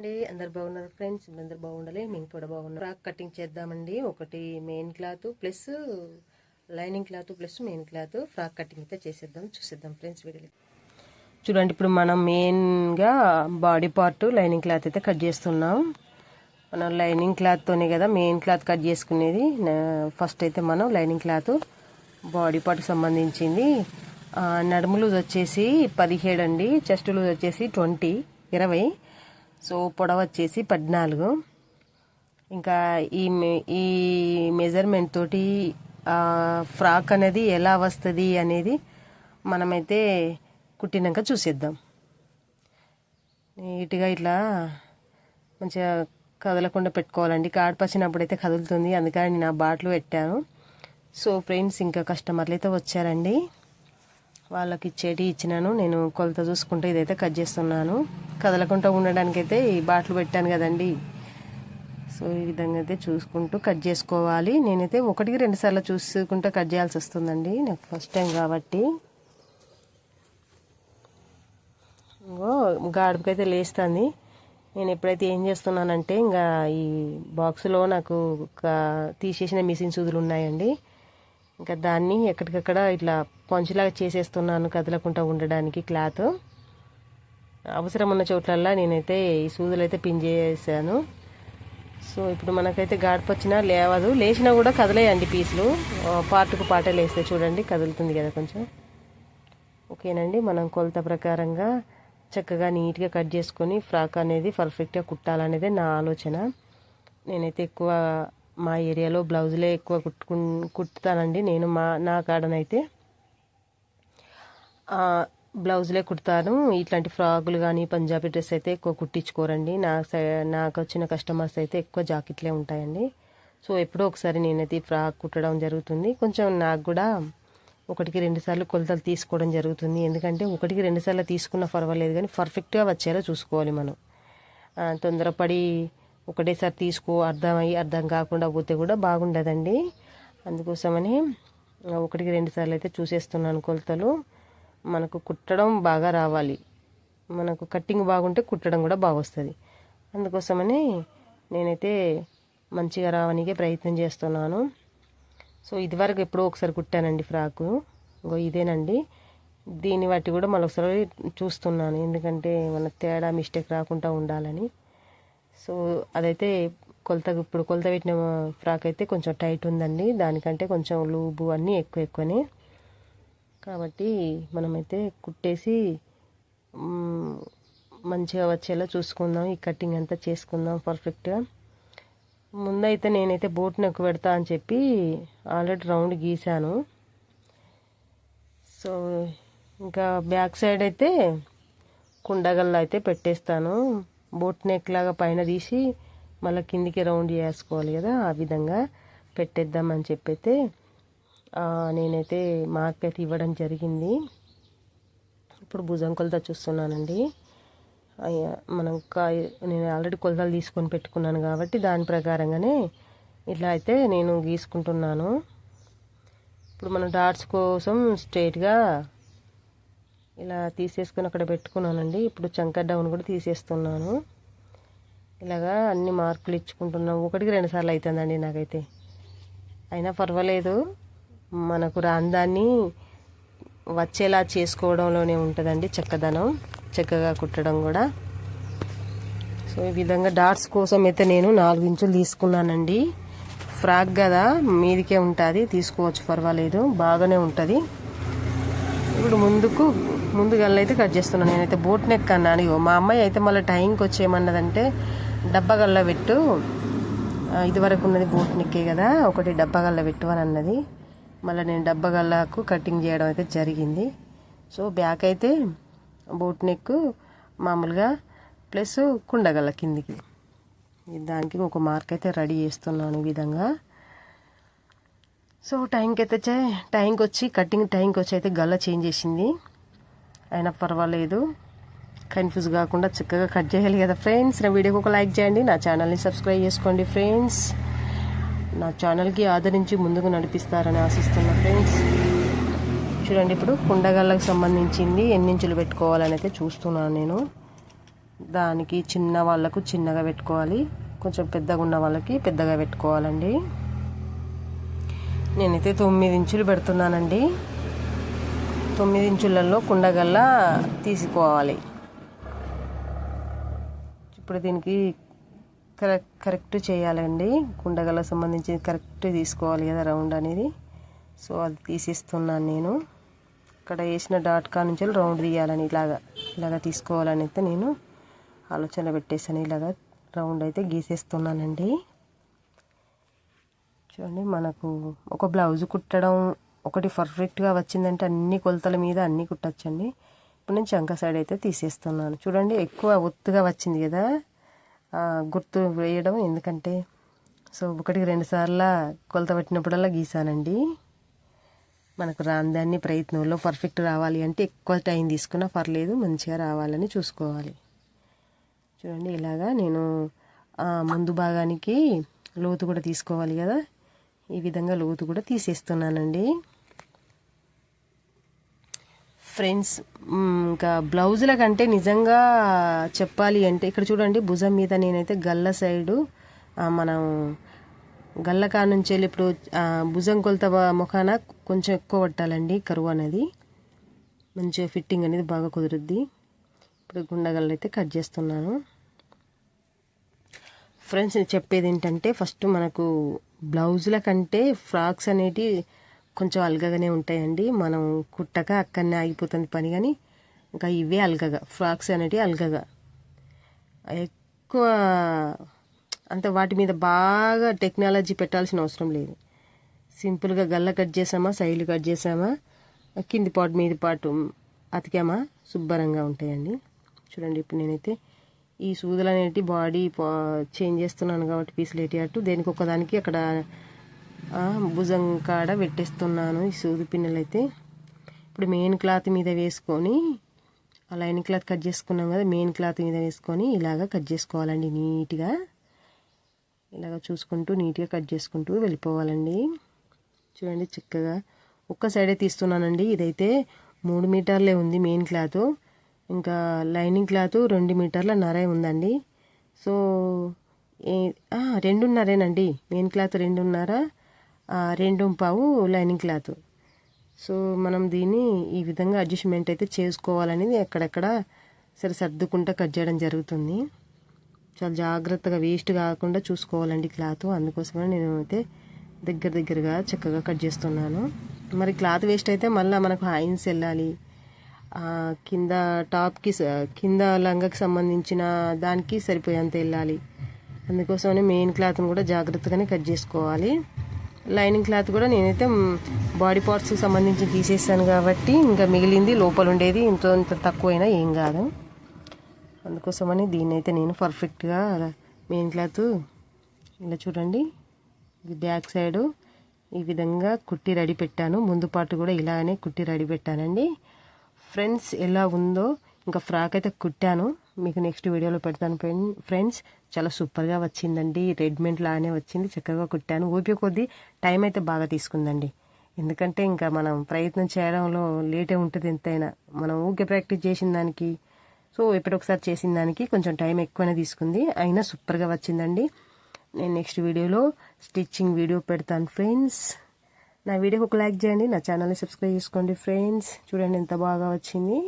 అండి. అందరు బాగున్నారు ఫ్రెండ్స్? అందరు బాగుండాలి. మేము కూడా బాగున్నాం. ఫ్రాక్ కటింగ్ చేద్దామండి. ఒకటి main cloth plus lining cloth plus main cloth. Frock cutting అయితే చేసేద్దాం చూసేద్దాం ఫ్రెండ్స్ వీడియో చూడండి ఇప్పుడు మనం మెయిన్గా బాడీ పార్ట్ లైనింగ్ క్లాత్ అయితే కట్ చేస్తున్నాం. మనం లైనింగ్ క్లాత్తోనే కదా మెయిన్ క్లాత్ కట్ చేసుకునేది. ఫస్ట్ అయితే మనం లైనింగ్ క్లాత్ బాడీ పార్ట్కి సంబంధించింది. నడుము లూజ్ వచ్చేసి పదిహేడు అండి. చెస్ట్ లూజ్ వచ్చేసి ట్వంటీ ఇరవై. సో పొడవ వచ్చేసి పద్నాలుగు. ఇంకా ఈ మె- ఈ మెజర్మెంట్ తోటి ఫ్రాక్ అనేది ఎలా వస్తుంది అనేది మనమైతే కుట్టినాక చూసేద్దాం. నీట్గా ఇట్లా మంచిగా కదలకుండా పెట్టుకోవాలండి. కాడపచ్చినప్పుడు అయితే కదులుతుంది. అందుకని నేను ఆ బాటిల్ పెట్టాను. సో ఫ్రెండ్స్ ఇంకా కస్టమర్లు అయితే వచ్చారండి. వాళ్ళకి ఇచ్చేటి ఇచ్చినాను. నేను కొలత చూసుకుంటే ఇదైతే కట్ చేస్తున్నాను. కదలకుండా ఉండడానికి అయితే ఈ బాటిల్ పెట్టాను కదండి. సో ఈ విధంగా అయితే చూసుకుంటూ కట్ చేసుకోవాలి. నేనైతే ఒకటికి రెండు సార్లు చూసుకుంటూ కట్ చేయాల్సి వస్తుందండి. నాకు ఫస్ట్ టైం కాబట్టి. ఇంకో గాడుపుకైతే లేస్తుంది. నేను ఎప్పుడైతే ఏం చేస్తున్నానంటే ఇంకా ఈ బాక్స్లో నాకు ఒక తీసేసిన మిషన్ సూదులు ఉన్నాయండి. ఇంకా దాన్ని ఎక్కడికక్కడ ఇట్లా పంచులాగా చేసేస్తున్నాను కదలకుండా ఉండడానికి క్లాత్. అవసరం ఉన్న చోట్లల్లా నేనైతే ఈ సూదులు అయితే పిన్ చేసాను సో ఇప్పుడు మనకైతే గాడిపొచ్చినా లేవదు. లేచినా కూడా కదలేయండి పీసులు. పార్ట్కు పాటే లేస్తే చూడండి కదులుతుంది కదా కొంచెం. ఓకేనండి మనం కొలత ప్రకారంగా చక్కగా నీట్గా కట్ చేసుకొని ఫ్రాక్ అనేది పర్ఫెక్ట్గా కుట్టాలనేదే నా ఆలోచన. నేనైతే ఎక్కువ మా ఏరియాలో బ్లౌజులే ఎక్కువ కుట్టుకు కుట్టుతానండి. నేను మా నా కాడనైతే బ్లౌజులే కుడతాను. ఇట్లాంటి ఫ్రాకులు కానీ పంజాబీ డ్రెస్ అయితే ఎక్కువ కుట్టించుకోరండి. నా సై- నాకు వచ్చిన కస్టమర్స్ అయితే ఎక్కువ జాకెట్లే ఉంటాయండి. సో ఎప్పుడో ఒకసారి నేనైతే ఫ్రాక్ కుట్టడం జరుగుతుంది. కొంచెం నాకు కూడా ఒకటికి రెండు సార్లు కొలతలు తీసుకోవడం జరుగుతుంది. ఎందుకంటే ఒకటికి రెండు సార్లు తీసుకున్నా పర్వాలేదు. కానీ పర్ఫెక్ట్గా వచ్చేలా చూసుకోవాలి మనం. తొందరపడి ఒకటేసారి తీసుకో అర్థమయ్యి అర్థం కాకుండా పోతే కూడా బాగుండదండి. అందుకోసమని ఒకటికి రెండు సార్లు అయితే చూసేస్తున్నాను కొలతలు. మనకు కుట్టడం బాగా రావాలి. మనకు కట్టింగ్ బాగుంటే కుట్టడం కూడా బాగా వస్తుంది. అందుకోసమని నేనైతే మంచిగా రావనికే ప్రయత్నం చేస్తున్నాను. సో ఇదివరకు ఎప్పుడో ఒకసారి కుట్టానండి ఫ్రాకు. ఇంకో ఇదేనండి. దీన్ని బట్టి కూడా మళ్ళీ ఒకసారి చూస్తున్నాను. ఎందుకంటే మన తేడా మిస్టేక్ రాకుండా ఉండాలని. సో అదైతే కొలత ఇప్పుడు కొలత పెట్టిన ఫ్రాక్ అయితే కొంచెం టైట్ ఉందండి. దానికంటే కొంచెం లూబు అన్నీ ఎక్కువ ఎక్కువనే. కాబట్టి మనమైతే కుట్టేసి మంచిగా వచ్చేలా చూసుకుందాం. ఈ కటింగ్ అంతా చేసుకుందాం పర్ఫెక్ట్గా. ముందైతే నేనైతే బోట్ నెక్ పెడతా అని చెప్పి ఆల్రెడీ రౌండ్ గీసాను సో ఇంకా బ్యాక్ సైడ్ అయితే కుండగల్లో అయితే పెట్టేస్తాను. బోట్ నెక్ లాగా పైన తీసి మళ్ళీ కిందికి రౌండ్ చేసుకోవాలి కదా ఆ విధంగా పెట్టేద్దామని చెప్పైతే అయితే నేనైతే మార్కెట్ ఇవ్వడం జరిగింది. ఇప్పుడు భుజం కొలత చూస్తున్నానండి. అయ్యా, మనం కాయ నేను ఆల్రెడీ కొలతలు తీసుకొని పెట్టుకున్నాను కాబట్టి దాని ప్రకారంగానే ఇట్లా అయితే నేను గీసుకుంటున్నాను. ఇప్పుడు మనం డాట్స్ కోసం స్ట్రైట్గా ఇలా తీసేసుకొని అక్కడ పెట్టుకున్నానండి. ఇప్పుడు చంక డౌన్ కూడా తీసేస్తున్నాను. ఇలాగా అన్ని మార్కులు ఇచ్చుకుంటున్నాం. ఒకటికి రెండు సార్లు అవుతుందండి నాకైతే. అయినా పర్వాలేదు. మనకు రాందాన్ని వచ్చేలా చేసుకోవడంలోనే ఉంటుందండి చక్కదనం. చక్కగా కుట్టడం కూడా. సో ఈ విధంగా డాట్స్ కోసం అయితే నేను నాలుగు ఇంచులు తీసుకున్నానండి. ఫ్రాక్ కదా మీదికే ఉంటుంది. తీసుకోవచ్చు పర్వాలేదు. బాగానే ఉంటుంది. ఇప్పుడు ముందుకు ముందు అయితే కట్ చేస్తున్నాను నేనైతే బోట్ నెక్ అన్నాను. ఇగో మా అమ్మాయి అయితే మళ్ళీ టైంకి వచ్చేయమన్నదంటే ఏమన్నదంటే డబ్బా పెట్టు. ఇదివరకు ఉన్నది బోట్ నెక్కే కదా ఒకటి డబ్బా పెట్టు అని అన్నది. మళ్ళీ నేను డబ్బగల్లకు కటింగ్ చేయడం అయితే జరిగింది. సో బ్యాక్ అయితే బోట్ నెక్ మామూలుగా ప్లస్ కుండగల్ల కిందికి. దానికి ఒక మార్క్ అయితే రెడీ చేస్తున్నాను ఈ విధంగా. సో టైంకి అయితే చే- టైంకి వచ్చి కటింగ్ టైంకి వచ్చి అయితే గల్ల చేంజ్ చేసింది. అయినా పర్వాలేదు. కన్ఫ్యూజ్ కాకుండా చక్కగా కట్ చేయాలి కదా ఫ్రెండ్స్. నా వీడియోకి ఒక లైక్ చేయండి. నా ఛానల్ని సబ్స్క్రైబ్ చేసుకోండి ఫ్రెండ్స్. నా ఛానల్కి ఆదరించి ముందుకు నడిపిస్తారని ఆశిస్తున్నా ఫ్రెండ్స్. చూడండి ఇప్పుడు కుండగళ్ళకు సంబంధించింది ఎన్ని ఇంచులు పెట్టుకోవాలని అయితే చూస్తున్నాను నేను. దానికి చిన్న వాళ్ళకు చిన్నగా పెట్టుకోవాలి. కొంచెం పెద్దగా ఉన్న వాళ్ళకి పెద్దగా పెట్టుకోవాలండి. నేనైతే తొమ్మిది ఇంచులు పెడుతున్నానండి. తొమ్మిది ఇంచులలో కుండగల్లా తీసుకోవాలి. ఇప్పుడు దీనికి కరెక్ట్ కరెక్ట్ చేయాలండి. కుండగల సంబంధించి కరెక్ట్ తీసుకోవాలి కదా రౌండ్ అనేది. సో అది తీసేస్తున్నాను నేను. ఇక్కడ వేసిన డాట్ కా నుంచి రౌండ్ తీయాలని ఇలాగా ఇలాగా తీసుకోవాలని అయితే నేను ఆలోచన పెట్టేసాను ఇలాగా రౌండ్ అయితే గీసేస్తున్నానండి. చూడండి మనకు ఒక బ్లౌజ్ కుట్టడం ఒకటి పర్ఫెక్ట్గా వచ్చిందంటే అన్ని కొలతల మీద అన్ని కుట్టచ్చండి. ఇప్పుడు నేను చంక సైడ్ అయితే తీసేస్తున్నాను. చూడండి ఎక్కువ ఒత్తుగా వచ్చింది కదా. గుర్తు వేయడం ఎందుకంటే సో ఒకటికి రెండు సార్లు కొలత పెట్టినప్పుడల్లా గీసానండి. మనకు రాందాన్ని ప్రయత్నంలో పర్ఫెక్ట్ రావాలి అంటే ఎక్కువ టైం తీసుకున్నా పర్లేదు మంచిగా రావాలని చూసుకోవాలి. చూడండి ఇలాగా నేను ముందు భాగానికి లోతు కూడా తీసుకోవాలి కదా. ఈ విధంగా లోతు కూడా తీసేస్తున్నానండి. ఫ్రెండ్స్ ఇంకా బ్లౌజుల కంటే నిజంగా చెప్పాలి అంటే ఇక్కడ చూడండి భుజం మీద నేనైతే గల్ల సైడు మనం గల్లకా నుంచి వెళ్ళి ఇప్పుడు భుజం కొలత ముఖాన కొంచెం ఎక్కువ పట్టాలండి కరువు అనేది. మంచిగా ఫిట్టింగ్ అనేది బాగా కుదురుద్ది. ఇప్పుడు గుండగల్లు అయితే కట్ చేస్తున్నాను. ఫ్రెండ్స్ చెప్పేది ఏంటంటే ఫస్ట్ మనకు బ్లౌజుల కంటే ఫ్రాక్స్ అనేటివి కొంచెం అల్గగానే ఉంటాయండి. మనం కుట్టక అక్కడనే ఆగిపోతుంది పని కానీ ఇంకా ఇవే అల్గగా. ఫ్రాక్స్ అనేటివి అల్గగా. ఎక్కువ అంత వాటి మీద బాగా టెక్నాలజీ పెట్టాల్సిన అవసరం లేదు. సింపుల్గా గల్ల కట్ చేసామా సైడ్లు కట్ చేసామా కింది పాటు మీద పాటు అతికామా శుభ్రంగా ఉంటాయండి. చూడండి ఇప్పుడు నేనైతే ఈ సూదులు అనేటి బాడీ చేంజ్ చేస్తున్నాను కాబట్టి పీసులు అటు దేనికి ఒకదానికి అక్కడ భుజం కాడ పెట్టేస్తున్నాను ఈ సూది పిన్నెలు అయితే ఇప్పుడు మెయిన్ క్లాత్ మీద వేసుకొని ఆ లైనింగ్ క్లాత్ కట్ చేసుకున్నాం కదా మెయిన్ క్లాత్ మీద వేసుకొని ఇలాగ కట్ చేసుకోవాలండి నీట్గా. ఇలాగ చూసుకుంటూ నీట్గా కట్ చేసుకుంటూ వెళ్ళిపోవాలండి. చూడండి చక్కగా ఒక్క సైడే తీస్తున్నానండి. ఇదైతే మూడు మీటర్లే ఉంది మెయిన్ క్లాత్ ఇంకా లైనింగ్ క్లాత్ రెండు మీటర్ల నరే ఉందండి. సో రెండున్నరేనండి. మెయిన్ క్లాత్ రెండున్నర రెండు పావు లైనింగ్ క్లాత్. సో మనం దీన్ని ఈ విధంగా అడ్జస్ట్మెంట్ అయితే చేసుకోవాలనేది ఎక్కడెక్కడ సరే సర్దుకుంటా కట్ చేయడం జరుగుతుంది. చాలా జాగ్రత్తగా వేస్ట్ కాకుండా చూసుకోవాలండి క్లాత్. అందుకోసమే నేను అయితే దగ్గర దగ్గరగా చక్కగా కట్ చేస్తున్నాను. మరి క్లాత్ వేస్ట్ అయితే మళ్ళీ మనకు హాయిన్స్ వెళ్ళాలి. కింద టాప్కి కింద లంగకి సంబంధించిన దానికి సరిపోయేంత వెళ్ళాలి. అందుకోసమని మెయిన్ క్లాత్ని కూడా జాగ్రత్తగానే కట్ చేసుకోవాలి. లైనింగ్ క్లాత్ కూడా నేనైతే బాడీ పార్ట్స్కి సంబంధించి తీసేసాను కాబట్టి ఇంకా మిగిలింది లోపల ఉండేది ఇంత ఇంత తక్కువైనా ఏం కాదు. అందుకోసమని దీన్ని అయితే నేను పర్ఫెక్ట్గా మెయిన్ క్లాత్ ఇలా చూడండి. ఇది బ్యాక్ సైడు ఈ విధంగా కుట్టి రెడీ పెట్టాను. ముందు పాటు కూడా ఇలానే కుట్టి రెడీ పెట్టానండి. ఫ్రెండ్స్ ఎలా ఉందో ఇంకా ఫ్రాక్ అయితే కుట్టాను. మీకు నెక్స్ట్ వీడియోలో పెడతాను ఫ్రెండ్స్ చాలా సూపర్గా వచ్చిందండి. రెడ్మెంట్ లానే వచ్చింది. చక్కగా కుట్టాను. ఓపిక కొద్దీ టైం అయితే బాగా తీసుకుందండి. ఎందుకంటే ఇంకా మనం ప్రయత్నం చేయడంలో లేటే ఉంటుంది ఎంతైనా. మనం ఊకే ప్రాక్టీస్ చేసిన దానికి సో ఎప్పుడొకసారి చేసిన దానికి కొంచెం టైం ఎక్కువనే తీసుకుంది. అయినా సూపర్గా వచ్చిందండి. నేను నెక్స్ట్ వీడియోలో స్టిచ్చింగ్ వీడియో పెడతాను ఫ్రెండ్స్ నా వీడియోకి ఒక లైక్ చేయండి నా ఛానల్ని సబ్స్క్రైబ్ చేసుకోండి ఫ్రెండ్స్. చూడండి ఎంత బాగా వచ్చింది.